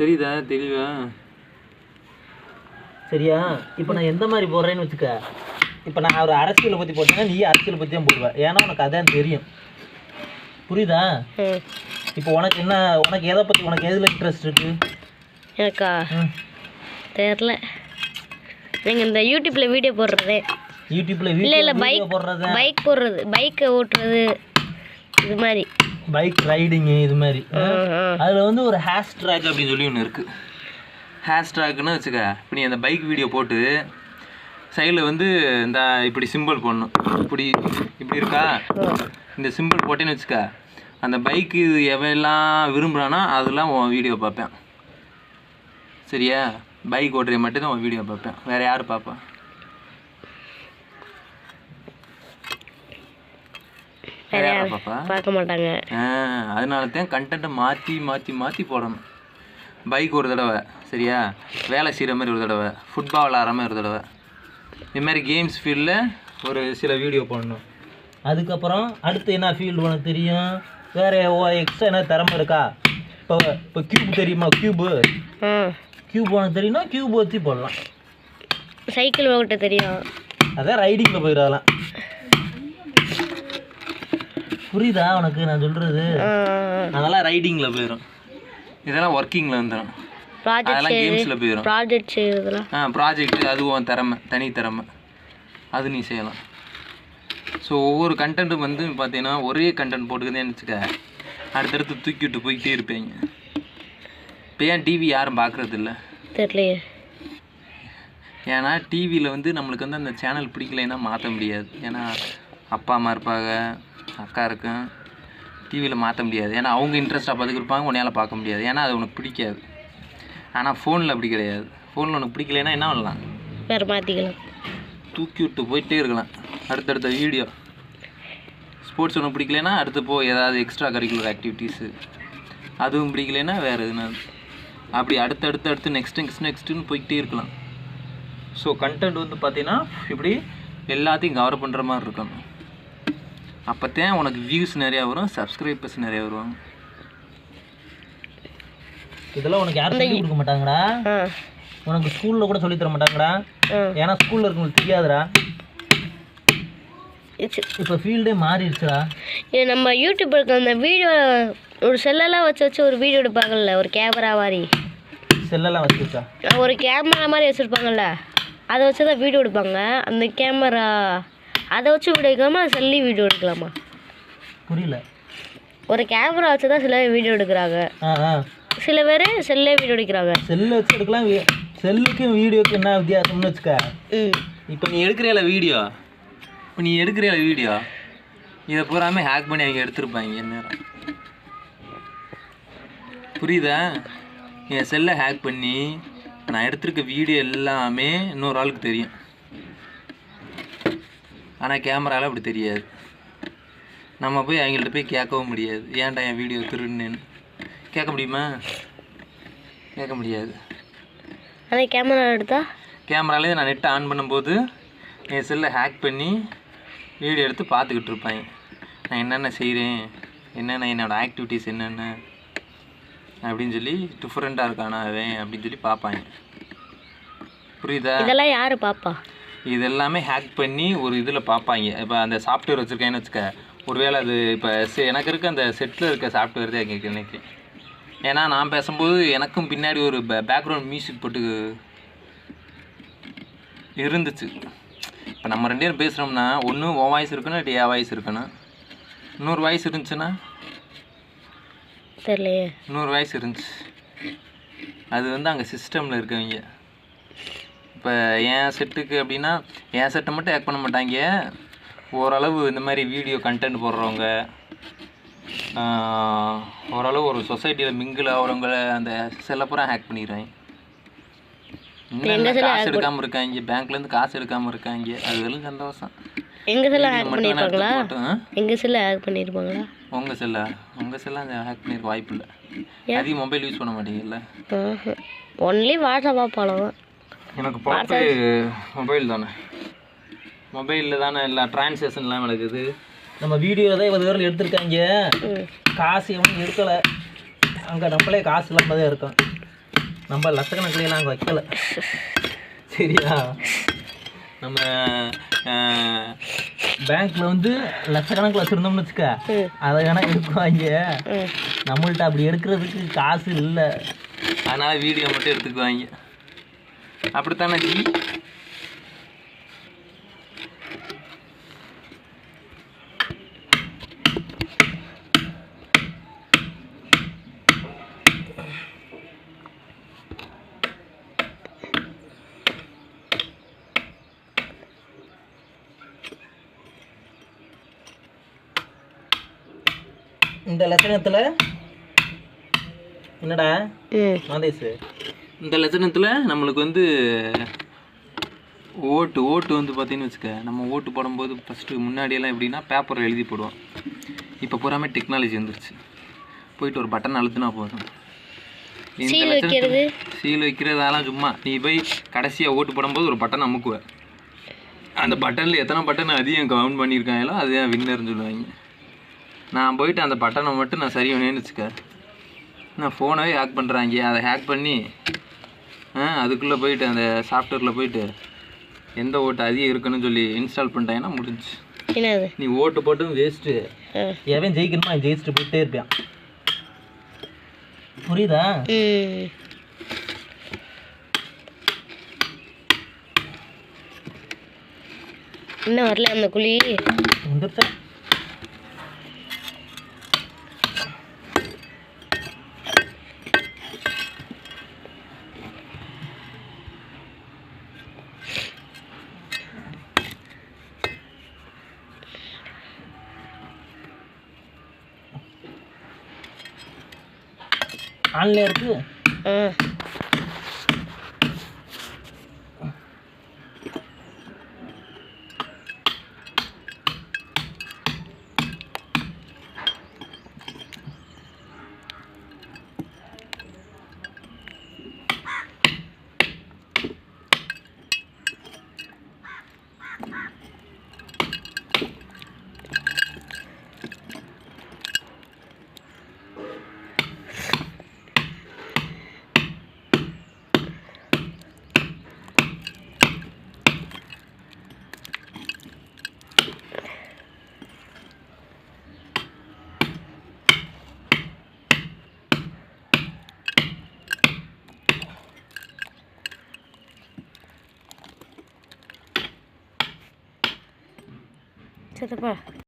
தெரியுதா? தெளிவா? சரியா? இப்போ நான் எந்த மாதிரி போடுறேன்னு வச்சுக்க. இப்போ நான் ஒரு அரசியலை பற்றி போட்டேன்னா நீ அரசியலை பற்றி தான் போடுவேன் ஏன்னா உனக்கு அதான் தெரியும். புரியுதா? இப்போ உனக்கு என்ன உனக்கு எதை பற்றி உனக்கு எதில் இன்ட்ரெஸ்ட் இருக்கு? எனக்கா. தெரில நீங்கள் இந்த யூடியூப்பில் வீடியோ போடுறது. யூடியூப்ல இல்லை பைக் போடுறது? பைக் போடுறது பைக்கை ஓட்டுறது இது மாதிரி. பைக் ரைடிங்கு இது மாதிரி. அதில் வந்து ஒரு ஹேஷ் ட்ராக் அப்படின்னு சொல்லி ஒன்று இருக்குது ஹேஷ் ட்ராக்னு வச்சுக்க இப்போ நீ அந்த பைக் வீடியோ போட்டு சைடில் வந்து இந்த இப்படி சிம்பிள் போடணும். இப்படி இப்படி இருக்கா? இந்த சிம்பிள் போட்டேன்னு வச்சுக்க அந்த பைக்கு எவெல்லாம் விரும்புகிறானோ அதெல்லாம் உன் வீடியோ பார்ப்பேன். சரியா? பைக் ஓட்டுறது மட்டும்தான் உன் வீடியோ பார்ப்பேன். வேறு யார் பார்ப்பா வேறு யார் பார்ப்பா பார்க்க மாட்டாங்க அதனால தான் கண்டென்ட்டை மாற்றி மாற்றி மாற்றி போடணும். பைக் ஒரு தடவை சரியா? வேலை செய்கிற மாதிரி ஒரு தடவை ஃபுட்பால் விளாட்ற மாதிரி ஒரு தடவை. இது மாதிரி கேம்ஸ் ஃபீல்டில் ஒரு சில வீடியோ போடணும். அதுக்கப்புறம் அடுத்து என்ன ஃபீல்டு உனக்கு தெரியும்? வேற எக்ஸ்ட்ரா என்ன திறமை இருக்கா? இப்போ இப்போ கியூப் தெரியுமா? கியூபு கியூப் உனக்கு தெரியும்னா கியூப் வச்சு போடலாம். சைக்கிள் ஓட்ட தெரியும். அதான் ரைடிங்கில் போயிடலாம் புரியுதா உனக்கு நான் சொல்கிறது ஆ, அதெல்லாம் ரைடிங்கில் போயிடும் இதெல்லாம் ஒர்க்கிங்கில் வந்துடும் அதெல்லாம் கேம்ஸில் போயிடும் ப்ராஜெக்ட் செய்யறதுலாம் ஆ ப்ராஜெக்ட் அதுவும் திறமை தனி திறமை. அது நீ செய்யலாம். ஸோ ஒவ்வொரு கண்டென்ட்டும் வந்து பார்த்தீங்கன்னா ஒரே கண்டென்ட் போட்டுக்கிறதேன்னு வச்சுக்க. அடுத்தடுத்து தூக்கி விட்டு போய்கிட்டே இருப்பீங்க. இப்போ ஏன் டிவி யாரும் பார்க்குறது இல்ல? தெரியலையே. ஏன்னா டிவியில் வந்து நம்மளுக்கு வந்து அந்த சேனல் பிடிக்கலைன்னா மாற்ற முடியாது. ஏன்னா அப்பா அம்மா இருப்பாங்க அக்கா இருக்கும் டிவியில் மாற்ற முடியாது. ஏன்னா அவங்க இன்ட்ரெஸ்ட்டாக பார்த்துக்கு இருப்பாங்க உன்னையால் பார்க்க முடியாது. ஏன்னா அது உனக்கு பிடிக்காது. ஆனால் ஃபோனில் அப்படி கிடையாது. ஃபோனில் உனக்கு பிடிக்கலைன்னா என்ன பண்ணலாம்? வேறு மாற்றிக்கலாம் தூக்கி விட்டு போயிட்டே இருக்கலாம். அடுத்தடுத்த வீடியோ ஸ்போர்ட்ஸ் ஒன்று பிடிக்கலைன்னா அடுத்து போ ஏதாவது எக்ஸ்ட்ரா கரிக்குலர் ஆக்டிவிட்டீஸு அதுவும் பிடிக்கலைன்னா வேறு எதுனா. அப்படி அடுத்தடுத்து அடுத்து நெக்ஸ்ட் நெக்ஸ்ட் நெக்ஸ்ட்டுன்னு போய்கிட்டே இருக்கலாம். ஸோ கண்டென்ட் வந்து பார்த்தீங்கன்னா இப்படி எல்லாத்தையும் கவர் பண்ணுற மாதிரி இருக்கணும். அப்போத்தான் உனக்கு வியூஸ் நிறையா வரும் சப்ஸ்கிரைபர்ஸ் நிறையா வருவாங்க இதெல்லாம் உனக்கு யாரும் சொல்லி கொடுக்க மாட்டாங்கடா. உனக்கு ஸ்கூலில் கூட சொல்லித் தர மாட்டாங்கடா. ஆ. ஏன்னா ஸ்கூலில் இருக்கவங்களுக்கு தெரியாதுடா. இப்போ ஃபீல்டே மாறிடுச்சுடா. இது நம்ம யூடியூபருக்கு அந்த வீடியோ ஒரு செல்லெல்லாம் வச்சு வச்சு ஒரு வீடியோ எடுப்பாங்கல்ல ஒரு கேமரா மாதிரி. செல்லெல்லாம் வச்சுருச்சா ஒரு கேமரா மாதிரி வச்சுருப்பாங்கல்ல அதை வச்சு தான் வீடியோ எடுப்பாங்க. அந்த கேமரா அதை வச்சு வீடியோ எடுக்கலாமா செல்லி வீடியோ எடுக்கலாமா? புரியல. ஒரு கேமரா வச்சு தான் சில வீடியோ எடுக்கிறாங்க. ஆ ஆ. சில பேர் செல்லே வீடியோ எடுக்கிறாங்க. செல்லு வச்சு எடுக்கலாம். வி- செல்லுக்கும் வீடியோக்கும் என்ன வித்தியாசம்னு வச்சுக்க? இப்போ நீ எடுக்கிறீல வீடியோ? இப்போ நீ எடுக்கிறீல வீடியோ? இதை பூராமே ஹேக் பண்ணி அவங்க எடுத்திருப்பாங்க நேரம். புரியுதா? என் செல்லை ஹேக் பண்ணி நான் எடுத்திருக்க வீடியோ எல்லாமே இன்னொரு ஆளுக்கு தெரியும். ஆனால் கேமரால அப்படி தெரியாது. நம்ம போய் அவங்கள்ட்ட போய் கேட்கவும் முடியாது. ஏன்டா என் வீடியோ திருடுனேன்னு கேட்க முடியுமா? கேட்க முடியாது. அதே கேமரா எடுத்தா? கேமராலே நான் நெட்டை ஆன் பண்ணும்போது என் செல்லை ஹேக் பண்ணி வீடியோ எடுத்து பார்த்துக்கிட்டு இருப்பாங்க நான் என்னென்ன செய்கிறேன் என்னென்ன என்னோடய ஆக்டிவிட்டீஸ் என்னென்ன? அப்படின்னு சொல்லி டிஃப்ரெண்ட்டாக இருக்கானா அவன் அப்படின்னு சொல்லி பார்ப்பாங்க. புரியுதா? இதெல்லாம் யார் பாப்பா இது எல்லாமே ஹேக் பண்ணி ஒரு இதில் பார்ப்பாங்க இப்போ அந்த சாஃப்ட்வேர் வச்சுருக்கேன்னு வச்சுக்க ஒருவேளை அது இப்போ செ- எனக்கு இருக்க அந்த செட்டில் இருக்க சாஃப்ட்வேர் தான் எனக்கு எனக்கு ஏன்னா நான் பேசும்போது எனக்கும் பின்னாடி ஒரு பேக்ரவுண்ட் மியூசிக் போட்டு இருந்துச்சு. இப்போ நம்ம ரெண்டு பேரும் பேசுகிறோம்னா ஒன்று உன் வாய்ஸ் இருக்கணும் இல்லை என் வாய்ஸ் இருக்கணும். இன்னொரு வாய்ஸ் இருந்துச்சுன்னா? தெரியலையே. இன்னொரு வாய்ஸ் இருந்துச்சு. அது வந்து அங்கே சிஸ்டமில் இருக்கவங்க. இப்போ என் செட்டுக்கு அப்படின்னா என் செட்டை மட்டும் ஹேக் பண்ண மாட்டாங்க. ஓரளவு இந்த மாதிரி வீடியோ கண்டென்ட் போடுறவங்க ஓரளவு ஒரு சொசைட்டியில் மிங்கிள் ஆகிறவங்கள அந்த செல்லப்புறம் ஹேக் பண்ணிடுவாங்க இன்னும் காசு எடுக்காமல் இருக்காங்க பேங்க்லேருந்து காசு எடுக்காமல் இருக்காங்க. அதுகளும் சந்தோஷம். எங்கள் செல்ல ஹேக் பண்ணியிருப்பாங்களா? எங்கள் செல்ல ஹேக் பண்ணியிருப்பாங்களா உங்கள் செல்லா உங்கள் செல்லா அந்த ஹேக் பண்ணியிருக்க வாய்ப்பு இல்லை. அதிக மொபைல் யூஸ் பண்ண மாட்டீங்கல்ல? ஒன்லி வாட்ஸ்அப் அவ்வளோதான் எனக்கு பார்த்து மொபைல் தானே. மொபைலில் தானே எல்லா டிரான்சாக்ஷன்லாம் நடக்குது. நம்ம வீடியோ தான் இவ்வளோ தூரம் எடுத்திருக்காங்க. காசு எவனும் எடுக்கலை. அங்கே நம்மளே காசு இல்லாமல் தான் இருக்கோம். நம்ம லட்சக்கணக்கிலாம் அங்கே வைக்கல. சரியா? நம்ம பேங்க்ல வந்து லட்சக்கணக்கில் வச்சுருந்தோம்னு வச்சுக்க அதை வேணா எடுக்குவாங்க ம். நம்மள்ட்ட அப்படி எடுக்கிறதுக்கு காசு இல்லை. அதனால வீடியோ மட்டும் எடுத்துக்குவாங்க. அப்படித்தானே ஜி? இந்த லட்சணத்தில் என்னடா? ம் மாதேஷு இந்த லட்சணத்தில் நம்மளுக்கு வந்து ஓட்டு ஓட்டு வந்து பார்த்தீங்கன்னு வச்சுக்க நம்ம ஓட்டு போடும்போது ஃபஸ்ட்டு முன்னாடியெல்லாம் எப்படின்னா பேப்பர் எழுதி போடுவோம். இப்போ பூராமே டெக்னாலஜி வந்துருச்சு. போயிட்டு ஒரு பட்டன் அழுத்தினா போதும். இந்த சீல் வைக்கிறது? சீல் வைக்கிறதெல்லாம் சும்மா நீ போய் கடைசியாக ஓட்டு போடும்போது ஒரு பட்டன் அமுக்குவ. அந்த பட்டனில் எத்தனை பட்டன் அதிகம் கவுண்ட் பண்ணியிருக்காங்களோ அதுதான் வின்னர்னு சொல்லுவாங்க. நான் போயிட்டு அந்த பட்டனை மட்டும் நான் சரி பண்ணேன்னு வச்சுக்க. நான் ஃபோனவே ஹேக் பண்ணுறாங்க அதை ஹேக் பண்ணி அதுக்குள்ளே போயிட்டு அந்த சாஃப்ட்வேரில் போயிட்டு எந்த ஓட்டு அதிகம் இருக்குன்னு சொல்லி இன்ஸ்டால் பண்ணிட்டாங்கன்னா என்னது? நீ ஓட்டு போட்டும் வேஸ்ட்டு எவன் ஜெயிக்கணுமோ ஜெயிச்சுட்டு போயிட்டே இருப்பான். புரியுதா? இன்னும் வரல அந்த குழி. வந்துருச்சா ஆன்லைன் இருக்கு ஆ சித்தப்பா